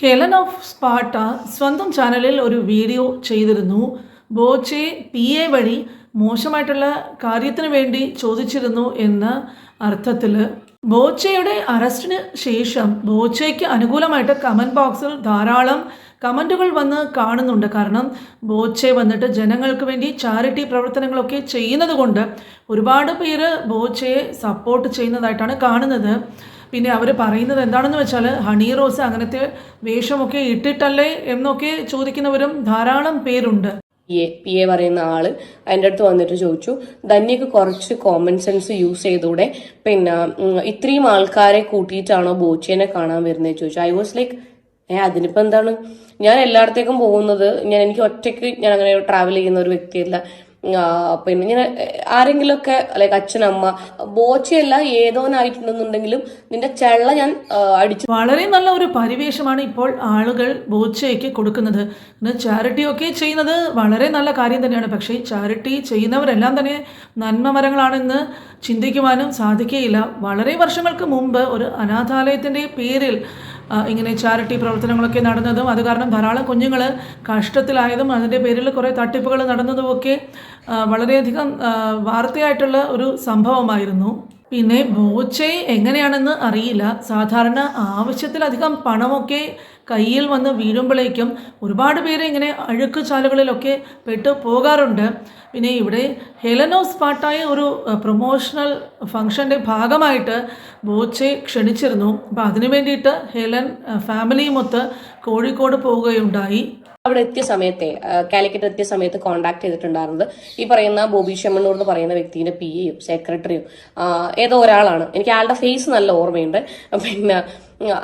Helen of സ്പാട്ട സ്വന്തം ചാനലിൽ ഒരു വീഡിയോ ചെയ്തിരുന്നു. ബോച്ചെ പി എ വഴി മോശമായിട്ടുള്ള കാര്യത്തിന് വേണ്ടി ചോദിച്ചിരുന്നു എന്ന അർത്ഥത്തിൽ. ബോച്ചയുടെ അറസ്റ്റിന് ശേഷം ബോച്ചയ്ക്ക് അനുകൂലമായിട്ട് കമന്റ് ബോക്സിൽ ധാരാളം കമന്റുകൾ വന്ന് കാണുന്നുണ്ട്. കാരണം ബോച്ചെ വന്നിട്ട് ജനങ്ങൾക്ക് വേണ്ടി ചാരിറ്റി പ്രവർത്തനങ്ങളൊക്കെ ചെയ്യുന്നത് കൊണ്ട് ഒരുപാട് പേര് ബോച്ചയെ സപ്പോർട്ട് ചെയ്യുന്നതായിട്ടാണ് കാണുന്നത്. പിന്നെ അവർ പറയുന്നത് എന്താണെന്ന് വെച്ചാൽ ഹണി റോസ് അങ്ങനത്തെ വേഷമൊക്കെ ഇട്ടിട്ടല്ലേ? എന്നൊക്കെ ചോദിക്കുന്നവരും ധാരാളം പേരുണ്ട്. പി എ പി എ പറയുന്ന ആൾ അതിന്റെ അടുത്ത് വന്നിട്ട് ചോദിച്ചു ധന്യക്ക് കുറച്ച് കോമൺ സെൻസ് യൂസ് ചെയ്തൂടെ? പിന്നെ ഇത്രയും ആൾക്കാരെ കൂട്ടിയിട്ടാണോ ബോച്ചേനെ കാണാൻ വരുന്നത് ചോദിച്ചു. ഐ വാസ് ലൈക്ക് ഏ അതിനിപ്പോ എന്താണ്? ഞാൻ എല്ലായിടത്തേക്കും പോകുന്നത് ഞാൻ എനിക്ക് ഒറ്റയ്ക്ക് ഞാൻ അങ്ങനെ ട്രാവൽ ചെയ്യുന്ന ഒരു വ്യക്തിയല്ല. പിന്നെ ഇങ്ങനെ ആരെങ്കിലുമൊക്കെ ലൈക്ക് അച്ഛനമ്മ ബോച്ചയല്ല ഏതോനായിട്ടുണ്ടെന്നുണ്ടെങ്കിലും നിന്റെ ചെള്ള ഞാൻ അടിച്ചു. വളരെ നല്ല ഒരു പരിവേഷമാണ് ഇപ്പോൾ ആളുകൾ ബോച്ചയ്ക്ക് കൊടുക്കുന്നത്. ചാരിറ്റി ഒക്കെ ചെയ്യുന്നത് വളരെ നല്ല കാര്യം തന്നെയാണ്. പക്ഷേ ചാരിറ്റി ചെയ്യുന്നവരെല്ലാം തന്നെ നന്മമരങ്ങളാണെന്ന് ചിന്തിക്കുവാനും സാധിക്കുകയില്ല. വളരെ വർഷങ്ങൾക്ക് മുമ്പ് ഒരു അനാഥാലയത്തിന്റെ പേരിൽ ഇങ്ങനെ ചാരിറ്റി പ്രവർത്തനങ്ങളൊക്കെ നടന്നതും അത് കാരണം ധാരാളം കുഞ്ഞുങ്ങൾ കഷ്ടത്തിലായതും അതിന്റെ പേരിൽ കുറേ തട്ടിപ്പുകൾ നടന്നതുമൊക്കെ വളരെയധികം വാർത്തയായിട്ടുള്ള ഒരു സംഭവമായിരുന്നു. പിന്നെ ബോച്ചെ എങ്ങനെയാണെന്ന് അറിയില്ല. സാധാരണ ആവശ്യത്തിലധികം പണമൊക്കെ കയ്യിൽ വന്ന് വീഴുമ്പോഴേക്കും ഒരുപാട് പേര് ഇങ്ങനെ അഴുക്ക് ചാലുകളിലൊക്കെ പെട്ട് പോകാറുണ്ട്. പിന്നെ ഇവിടെ ഹെലനോസ് പാട്ടായ ഒരു പ്രൊമോഷണൽ ഫംഗ്ഷന്റെ ഭാഗമായിട്ട് ബോച്ചെ ക്ഷണിച്ചിരുന്നു. അപ്പോൾ അതിനു വേണ്ടിയിട്ട് ഹെലൻ ഫാമിലിയുമൊത്ത് കോഴിക്കോട് പോവുകയുണ്ടായി. അവിടെ എത്തിയ സമയത്തെ കാലിക്കറ്റ് എത്തിയ സമയത്ത് കോൺടാക്ട് ചെയ്തിട്ടുണ്ടായിരുന്നത് ഈ പറയുന്ന ബോബി ഷെമ്മണ്ണൂർ എന്ന് പറയുന്ന വ്യക്തിയുടെ പി എയും സെക്രട്ടറിയും ഏതോ ഒരാളാണ്. എനിക്ക് ആളുടെ ഫേസ് നല്ല ഓർമ്മയുണ്ട്. പിന്നെ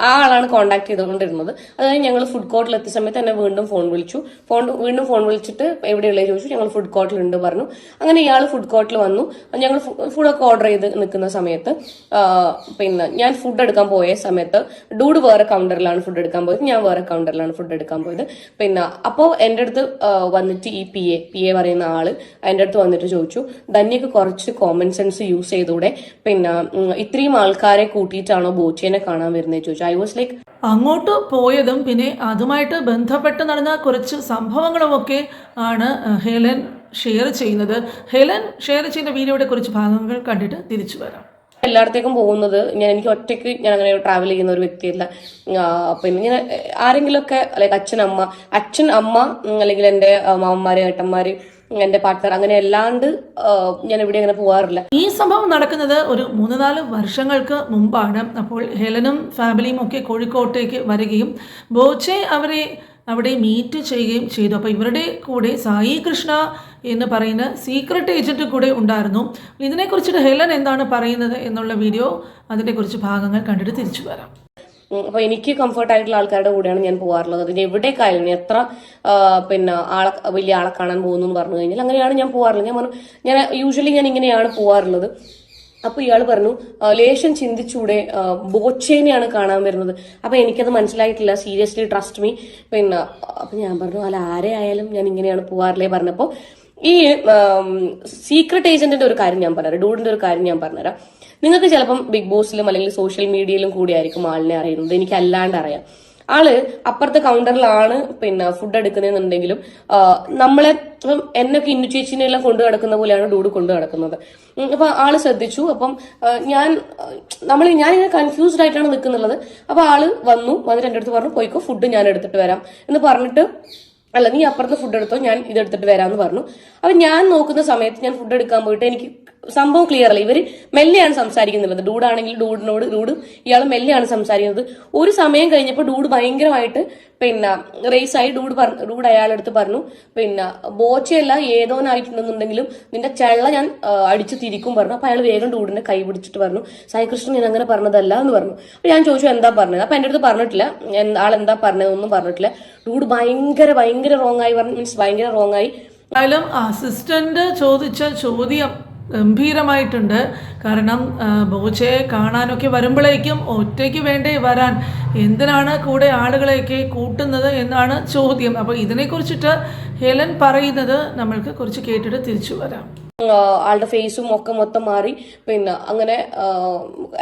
ആ ആളാണ് കോണ്ടാക്ട് ചെയ്തുകൊണ്ടിരുന്നത്. അതായത് ഞങ്ങൾ ഫുഡ് കോർട്ടിൽ എത്തിയ സമയത്ത് എന്നെ വീണ്ടും ഫോൺ വിളിച്ചു. ഫോൺ വീണ്ടും ഫോൺ വിളിച്ചിട്ട് എവിടെയുള്ളത് ചോദിച്ചു. ഞങ്ങൾ ഫുഡ് കോർട്ടിലുണ്ട് പറഞ്ഞു. അങ്ങനെ ഇയാൾ ഫുഡ് കോർട്ടിൽ വന്നു. ഞങ്ങൾ ഫുഡൊക്കെ ഓർഡർ ചെയ്ത് നിൽക്കുന്ന സമയത്ത് പിന്നെ ഞാൻ ഫുഡ് എടുക്കാൻ പോയ സമയത്ത് ഡൂഡ് വേറെ കൗണ്ടറിലാണ് ഫുഡ് എടുക്കാൻ പോയത്. ഞാൻ വേറെ കൗണ്ടറിലാണ് ഫുഡ് എടുക്കാൻ പോയത്. പിന്നെ അപ്പോൾ എന്റെ അടുത്ത് വന്നിട്ട് ഈ പി എ പി എ പറയുന്ന ആൾ എന്റെ അടുത്ത് വന്നിട്ട് ചോദിച്ചു. ധന്യക്ക് കുറച്ച് കോമൺ സെൻസ് യൂസ് ചെയ്തൂടെ. പിന്നെ ഇത്രയും ആൾക്കാരെ കൂട്ടിയിട്ടാണോ ബോച്ചേനെ കാണാൻ വരുന്നത് ചോദിച്ചു ഐ വാസ് ലൈക്ക്. അങ്ങോട്ട് പോയതും പിന്നെ അതുമായിട്ട് ബന്ധപ്പെട്ട് നടന്ന കുറച്ച് സംഭവങ്ങളുമൊക്കെ ആണ് ഹെലൻ ഷെയർ ചെയ്യുന്നത്. ഹെലൻ ഷെയർ ചെയ്യുന്ന വീഡിയോയുടെ കുറച്ച് ഭാഗങ്ങൾ കണ്ടിട്ട് തിരിച്ചു വരാം. എല്ലായിടത്തേക്കും പോകുന്നത് ഞാൻ എനിക്ക് ഒറ്റയ്ക്ക് ഞാൻ അങ്ങനെ ട്രാവൽ ചെയ്യുന്ന ഒരു വ്യക്തിയല്ല. പിന്നെ ഞാൻ ആരെങ്കിലുമൊക്കെ ലൈക്ക് അമ്മ അച്ഛൻ അമ്മ അല്ലെങ്കിൽ എന്റെ മാമന്മാർ മാമന്മാര് ഏട്ടന്മാര് എന്റെ പാർട്ട്ണർ അങ്ങനെ അല്ലാണ്ട് ഞാൻ ഇവിടെ അങ്ങനെ പോവാറില്ല. ഈ സംഭവം നടക്കുന്നത് ഒരു മൂന്ന് നാല് വർഷങ്ങൾക്ക് മുമ്പാണ്. അപ്പോൾ ഹെലനും ഫാമിലിയും ഒക്കെ കോഴിക്കോട്ടേക്ക് വരികയും ബോച്ചെ അവരെ അവിടെ മീറ്റ് ചെയ്യുകയും ചെയ്തു. അപ്പോൾ ഇവരുടെ കൂടെ സായി കൃഷ്ണ എന്ന് പറയുന്ന സീക്രട്ട് ഏജന്റ് കൂടെ ഉണ്ടായിരുന്നു. ഇതിനെക്കുറിച്ചിട്ട് ഹെലൻ എന്താണ് പറയുന്നത് എന്നുള്ള വീഡിയോ അതിന്റെ കുറിച്ച് ഭാഗങ്ങൾ കണ്ടിട്ട് തിരിച്ചു വരാം. അപ്പൊ എനിക്ക് കംഫർട്ട് ആയിട്ടുള്ള ആൾക്കാരുടെ കൂടെയാണ് ഞാൻ പോകാറുള്ളത് അതിന് എവിടേക്കായാലും ഇനി എത്ര പിന്നെ ആളെ വലിയ ആളെ കാണാൻ പോകുന്നു എന്ന് പറഞ്ഞു കഴിഞ്ഞാൽ അങ്ങനെയാണ് ഞാൻ പോകാറുള്ളത് ഞാൻ പറഞ്ഞു ഞാൻ യൂഷ്വലി ഞാൻ ഇങ്ങനെയാണ് പോകാറുള്ളത് അപ്പൊ ഇയാൾ പറഞ്ഞു ലേശം ചിന്തിച്ചൂടെ ബോച്ചേനെയാണ് കാണാൻ വരുന്നത്. അപ്പൊ എനിക്കത് മനസ്സിലായിട്ടില്ല സീരിയസ്ലി ട്രസ്റ്റ് മീ പിന്നെ അപ്പൊ ഞാൻ പറഞ്ഞു അല്ല ആരെ ആയാലും ഞാൻ ഇങ്ങനെയാണ് പോകാറില്ലേ പറഞ്ഞപ്പോ ഈ സീക്രട്ട് ഏജന്റിന്റെ ഒരു കാര്യം ഞാൻ പറഞ്ഞുതരാം. ഡൂഡിന്റെ ഒരു കാര്യം ഞാൻ പറഞ്ഞുതരാം. നിങ്ങൾക്ക് ചിലപ്പം ബിഗ് ബോസിലും അല്ലെങ്കിൽ സോഷ്യൽ മീഡിയയിലും കൂടിയായിരിക്കും ആളിനെ അറിയുന്നത്. എനിക്ക് അല്ലാണ്ട് അറിയാം. ആൾ അപ്പുറത്തെ കൗണ്ടറിലാണ് പിന്നെ ഫുഡ് എടുക്കുന്നതെന്നുണ്ടെങ്കിലും നമ്മളെ എന്നൊക്കെ ഇന്നു ചേച്ചിനെ എല്ലാം കൊണ്ടു നടക്കുന്ന പോലെയാണ് ഡൂഡ് കൊണ്ടു നടക്കുന്നത്. ഉം, അപ്പൊ ആൾ ശ്രദ്ധിച്ചു. അപ്പം ഞാൻ നമ്മൾ ഞാൻ ഇങ്ങനെ കൺഫ്യൂസ്ഡ് ആയിട്ടാണ് നിൽക്കുന്നുള്ളത് അപ്പൊ ആൾ വന്നു വന്നിട്ട് എന്റെ അടുത്ത് പറഞ്ഞു പോയിക്കോ ഫുഡ് ഞാൻ എടുത്തിട്ട് വരാം. എന്ന് പറഞ്ഞിട്ട് അല്ല നീ അപ്പുറത്ത് ഫുഡ് എടുത്തോ ഞാൻ ഇത് എടുത്തിട്ട് വരാമെന്ന് പറഞ്ഞു. അപ്പൊ ഞാൻ നോക്കുന്ന സമയത്ത് ഞാൻ ഫുഡ് എടുക്കാൻ പോയിട്ട് എനിക്ക് സംഭവം ക്ലിയർ അല്ല. ഇവർ മെല്ലെയാണ് സംസാരിക്കുന്നത്. ഡൂഡാണെങ്കിൽ ഡൂഡിനോട് ഡൂഡ് ഇയാൾ മെല്ലെയാണ് സംസാരിക്കുന്നത്. ഒരു സമയം കഴിഞ്ഞപ്പോൾ ഡൂഡ് ഭയങ്കരമായിട്ട് പിന്നെ റേസ് ആയി. ഡൂഡ് പറഞ്ഞു ഡൂഡ് അയാളെടുത്ത് പറഞ്ഞു പിന്നെ ബോച്ചയല്ല ഏതോനായിട്ടുണ്ടെന്നുണ്ടെങ്കിലും നിന്റെ ചെള്ള ഞാൻ അടിച്ചു തിരിക്കും പറഞ്ഞു. അപ്പൊ അയാൾ വേഗം ഡൂഡിനെ കൈ പിടിച്ചിട്ട് പറഞ്ഞു സായികൃഷ്ണൻ ഞാൻ അങ്ങനെ പറഞ്ഞതല്ല എന്ന് പറഞ്ഞു. അപ്പൊ ഞാൻ ചോദിച്ചു എന്താ പറഞ്ഞത്? അപ്പൊ എന്റെ അടുത്ത് പറഞ്ഞിട്ടില്ല. ആൾ എന്താ പറഞ്ഞതൊന്നും പറഞ്ഞിട്ടില്ല. ഡൂഡ് ഭയങ്കര ഭയങ്കര റോങ് ആയി പറഞ്ഞു. മീൻസ് ഭയങ്കര റോങ് ആയി. എന്തായാലും അസിസ്റ്റന്റ് ചോദിച്ച ചോദ്യം ഗംഭീരമായിട്ടുണ്ട്. കാരണം ബോച്ചയെ കാണാനൊക്കെ വരുമ്പോഴേക്കും ഒറ്റയ്ക്ക് വേണ്ടേ വരാൻ. എന്തിനാണ് കൂടെ ആളുകളെയൊക്കെ കൂട്ടുന്നത് എന്നാണ് ചോദ്യം. അപ്പോൾ ഇതിനെക്കുറിച്ചിട്ട് ഹെലൻ പറയുന്നത് നമ്മൾക്ക് കുറച്ച് കേട്ടിട്ട് തിരിച്ചു വരാം. ആളുടെ ഫേസും ഒക്കെ മൊത്തം മാറി. പിന്നെ അങ്ങനെ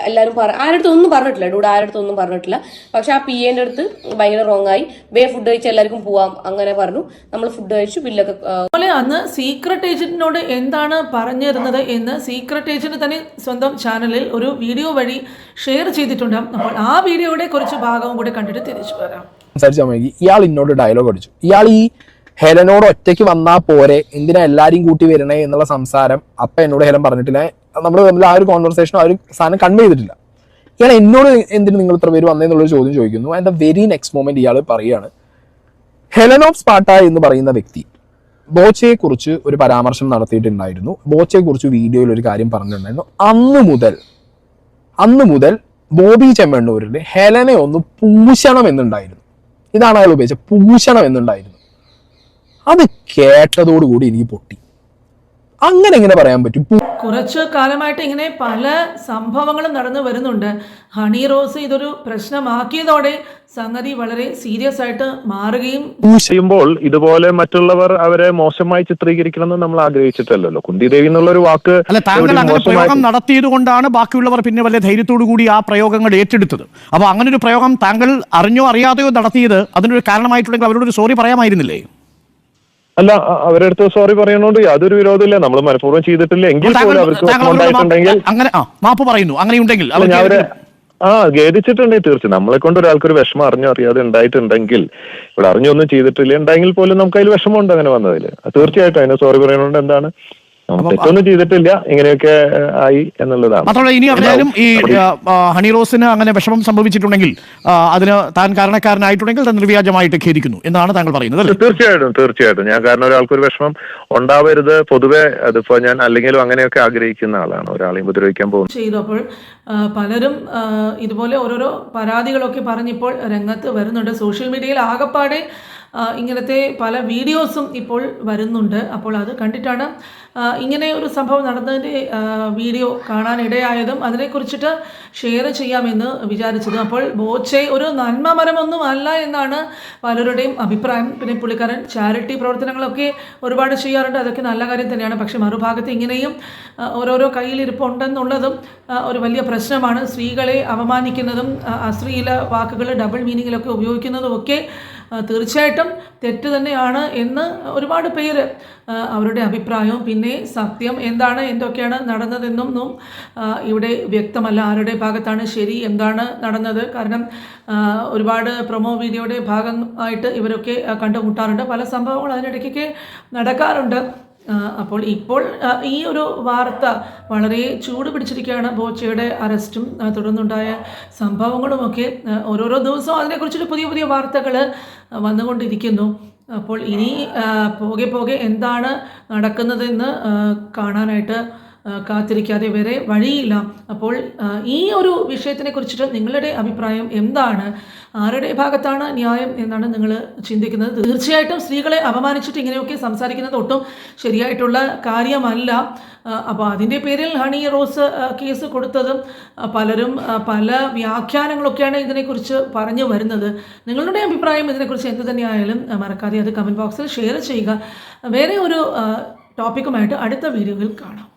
എല്ലാവരും എല്ലാരും പറ ആരുടെ ഒന്നും പറഞ്ഞിട്ടില്ല ഡൂഡ് ആരുടെ ഒന്നും പറഞ്ഞിട്ടില്ല. പക്ഷെ ആ പി എന്റെ അടുത്ത് ഭയങ്കര റോങ് ആയി. വേ ഫുഡ് കഴിച്ച് എല്ലാവർക്കും പോവാം അങ്ങനെ പറഞ്ഞു. നമ്മൾ ഫുഡ് കഴിച്ചു ബില്ലൊക്കെ അതുപോലെ അന്ന് സീക്രട്ട് ഏജന്റിനോട് എന്താണ് പറഞ്ഞിരുന്നത് എന്ന് സീക്രട്ട് ഏജന്റ് തന്നെ സ്വന്തം ചാനലിൽ ഒരു വീഡിയോ വഴി ഷെയർ ചെയ്തിട്ടുണ്ട്. അപ്പോൾ ആ വീഡിയോയുടെ കുറച്ച് ഭാഗവും കൂടി കണ്ടിട്ട് തിരിച്ചു വരാം. സംസാരിച്ചാൽ മതി ഇയാൾ ഇന്നോട് ഡയലോഗ് അടിച്ചു. ഇയാൾ ഈ ഹെലനോട് ഒറ്റയ്ക്ക് വന്നാൽ പോരെ? എന്തിനാ എല്ലാരെയും കൂട്ടി വരണേ എന്നുള്ള സംസാരം അപ്പ എന്നോട് ഹെലൻ പറഞ്ഞിട്ടില്ല. നമ്മൾ തമ്മിൽ ആ ഒരു കോൺവെർസേഷൻ ആ ഒരു സാധനം കൺവേ ചെയ്തിട്ടില്ല. ഇയാൾ എന്നോട് എന്തിനു നിങ്ങൾ ഇത്ര പേര് എന്നുള്ള ചോദ്യം ചോദിക്കുന്നു. And the very next moment ഇയാൾ പറയുകയാണ് ഹെലൻ ഓഫ് സ്പാട്ട എന്ന് പറയുന്ന വ്യക്തി ബോച്ചയെ കുറിച്ച് ഒരു പരാമർശം നടത്തിയിട്ടുണ്ടായിരുന്നു. ബോച്ചയെ കുറിച്ച് വീഡിയോയിൽ ഒരു കാര്യം പറഞ്ഞിട്ടുണ്ടായിരുന്നു. അന്ന് മുതൽ അന്ന് മുതൽ ബോബി ചെമ്മണ്ണൂരിൽ ഹെലനെ ഒന്ന് പൂശണം എന്നുണ്ടായിരുന്നു. ഇതാണ് അയാൾ ഉപയോഗിച്ചത് പൂശണം എന്നുണ്ടായിരുന്നു. അത് കേട്ടതോടുകൂടി എനിക്ക് പൊട്ടി. അങ്ങനെ ഇങ്ങനെ പറയാൻ പറ്റും. കുറച്ച് കാലമായിട്ട് ഇങ്ങനെ പല സംഭവങ്ങളും നടന്നു വരുന്നുണ്ട്. ഹണി റോസ് ഇതൊരു പ്രശ്നമാക്കിയതോടെ സംഗതി വളരെ സീരിയസ് ആയിട്ട് മാറുകയും ചെയ്യുമ്പോൾ ഇതുപോലെ മറ്റുള്ളവർ അവരെ മോശമായി ചിത്രീകരിക്കണമെന്ന് നമ്മൾ ആഗ്രഹിച്ചിട്ടല്ലല്ലോ. കുന്തിദേവി എന്നുള്ള ഒരു വാക്ക് അല്ല താങ്കൾ അങ്ങനെ പ്രയോഗം നടത്തിയത് കൊണ്ടാണ് ബാക്കിയുള്ളവർ പിന്നെ വലിയ ധൈര്യത്തോടു കൂടി ആ പ്രയോഗങ്ങൾ ഏറ്റെടുത്തത്. അപ്പോൾ അങ്ങനെ ഒരു പ്രയോഗം താങ്കൾ അറിഞ്ഞോ അറിയാതെയോ നടത്തിയത് അതിനൊരു കാരണമായിട്ടുണ്ടെങ്കിൽ അവരോട് ഒരു സോറി പറയാമായിരുന്നില്ലേ? അല്ല അവരുടെ അടുത്ത് സോറി പറയണോണ്ട് യാതൊരു വിരോധമില്ല. നമ്മൾ മനഃപൂർവം ചെയ്തിട്ടില്ല. എങ്കിൽ പോലും അവർക്ക് ഉണ്ടായിട്ടുണ്ടെങ്കിൽ അങ്ങനെ ആ മാപ്പ് പറയുന്നു. അങ്ങനെയുണ്ടെങ്കിൽ അല്ല, ഞാൻ അവരെ ആ ഖേദിച്ചിട്ടുണ്ടെങ്കിൽ തീർച്ചയായും. നമ്മളെ കൊണ്ട് ഒരാൾക്ക് ഒരു വിഷമം അറിഞ്ഞോ അറിയാതെ ഉണ്ടായിട്ടുണ്ടെങ്കിൽ ഇവിടെ അറിഞ്ഞൊന്നും ചെയ്തിട്ടില്ല. ഉണ്ടെങ്കിൽ പോലും നമുക്ക് അതിൽ വിഷമമുണ്ട് അങ്ങനെ വന്നതിൽ തീർച്ചയായിട്ടും അതിന് സോറി പറയുന്നതുകൊണ്ട് എന്താണ്? തെറ്റൊന്നും ചെയ്തിട്ടില്ല. ഇങ്ങനെയൊക്കെ ആയി എന്നുള്ളതാണ്. മാത്രമല്ല ഇനി അറിയാലും ഈ ഹണി റോസിന് അങ്ങനെ വിഷമം സംഭവിച്ചിട്ടുണ്ടെങ്കിൽ അതിന് താൻ കാരണക്കാരനായിട്ടുണ്ടെങ്കിൽ താൻ നിർവ്യാജമായിട്ട് ഖേദിക്കുന്നു എന്നാണ് താങ്കൾ പറയുന്നത് അല്ലേ? തീർച്ചയായിട്ടും തീർച്ചയായിട്ടും. ഞാൻ കാരണം ഒരാൾക്ക് ഒരു വിഷമം ഉണ്ടാവരുത്. പൊതുവെ അതിപ്പോ ഞാൻ അല്ലെങ്കിലും അങ്ങനെയൊക്കെ ആഗ്രഹിക്കുന്ന ആളാണ്. ഒരാളെയും ഉപദ്രവിക്കാൻ പോകുന്നത് ചെയ്തപ്പോൾ പലരും ഇതുപോലെ ഓരോരോ പരാതികളൊക്കെ പറഞ്ഞിപ്പോൾ രംഗത്ത് വരുന്നുണ്ട്. സോഷ്യൽ മീഡിയയിൽ ആകപ്പാടെ ഇങ്ങനത്തെ പല വീഡിയോസും ഇപ്പോൾ വരുന്നുണ്ട്. അപ്പോൾ അത് കണ്ടിട്ടാണ് ഇങ്ങനെ ഒരു സംഭവം നടന്നതിന്റെ വീഡിയോ കാണാനിടയായതും അതിനെക്കുറിച്ചിട്ട് ഷെയർ ചെയ്യാമെന്ന് വിചാരിച്ചത്. അപ്പോൾ ബോച്ചെ ഒരു നന്മ മരമൊന്നും അല്ല എന്നാണ് പലരുടെയും അഭിപ്രായം. പിന്നെ പുള്ളിക്കാരൻ ചാരിറ്റി പ്രവർത്തനങ്ങളൊക്കെ ഒരുപാട് ചെയ്യാറുണ്ട്. അതൊക്കെ നല്ല കാര്യം തന്നെയാണ്. പക്ഷെ മറുഭാഗത്ത് ഇങ്ങനെയും ഓരോരോ കയ്യിലിരിപ്പുണ്ടെന്നുള്ളതും ഒരു വലിയ പ്രശ്നമാണ്. സ്ത്രീകളെ അപമാനിക്കുന്നതും അശ്ലീല വാക്കുകൾ ഡബിൾ മീനിങ്ങിലൊക്കെ ഉപയോഗിക്കുന്നതും ഒക്കെ തീർച്ചയായിട്ടും തെറ്റ് തന്നെയാണ് എന്ന് ഒരുപാട് പേര് അവരുടെ അഭിപ്രായവും പിന്നെ സത്യം എന്താണ് എന്തൊക്കെയാണ് നടന്നതെന്നും ഇവിടെ വ്യക്തമല്ല ആരുടെ ഭാഗത്താണ് ശരി എന്താണ് നടന്നത്. കാരണം ഒരുപാട് പ്രൊമോ വീഡിയോയുടെ ഭാഗമായിട്ട് ഇവരൊക്കെ കണ്ടുമുട്ടാറുണ്ട്. പല സംഭവങ്ങൾ അതിനിടയ്ക്കൊക്കെ നടക്കാറുണ്ട്. അപ്പോൾ ഇപ്പോൾ ഈ ഒരു വാർത്ത വളരെ ചൂട് പിടിച്ചിരിക്കുകയാണ്. ബോച്ചയുടെ അറസ്റ്റും തുടർന്നുണ്ടായ സംഭവങ്ങളുമൊക്കെ ഓരോരോ ദിവസവും അതിനെക്കുറിച്ചൊരു പുതിയ പുതിയ വാർത്തകൾ വന്നുകൊണ്ടിരിക്കുന്നു. അപ്പോൾ ഇനി പോകെ പോകെ എന്താണ് നടക്കുന്നതെന്ന് കാണാനായിട്ട് കാത്തിരിക്കാതെ വരെ വഴിയില്ല. അപ്പോൾ ഈ ഒരു വിഷയത്തിനെ കുറിച്ചിട്ട് നിങ്ങളുടെ അഭിപ്രായം എന്താണ്? ആരുടെ ഭാഗത്താണ് ന്യായം എന്നാണ് നിങ്ങൾ ചിന്തിക്കുന്നത്? തീർച്ചയായിട്ടും സ്ത്രീകളെ അപമാനിച്ചിട്ട് ഇങ്ങനെയൊക്കെ സംസാരിക്കുന്നത് ഒട്ടും ശരിയായിട്ടുള്ള കാര്യമല്ല. അപ്പോൾ അതിന്റെ പേരിൽ ഹണി റോസ് കേസ് കൊടുത്തതും പലരും പല വ്യാഖ്യാനങ്ങളൊക്കെയാണ് ഇതിനെക്കുറിച്ച് പറഞ്ഞു വരുന്നത്. നിങ്ങളുടെ അഭിപ്രായം ഇതിനെക്കുറിച്ച് എന്ത് തന്നെയായാലും മറക്കാതെ അത് കമന്റ് ബോക്സിൽ ഷെയർ ചെയ്യുക. വേറെ ഒരു ടോപ്പിക്കുമായിട്ട് അടുത്ത വീഡിയോയിൽ കാണാം.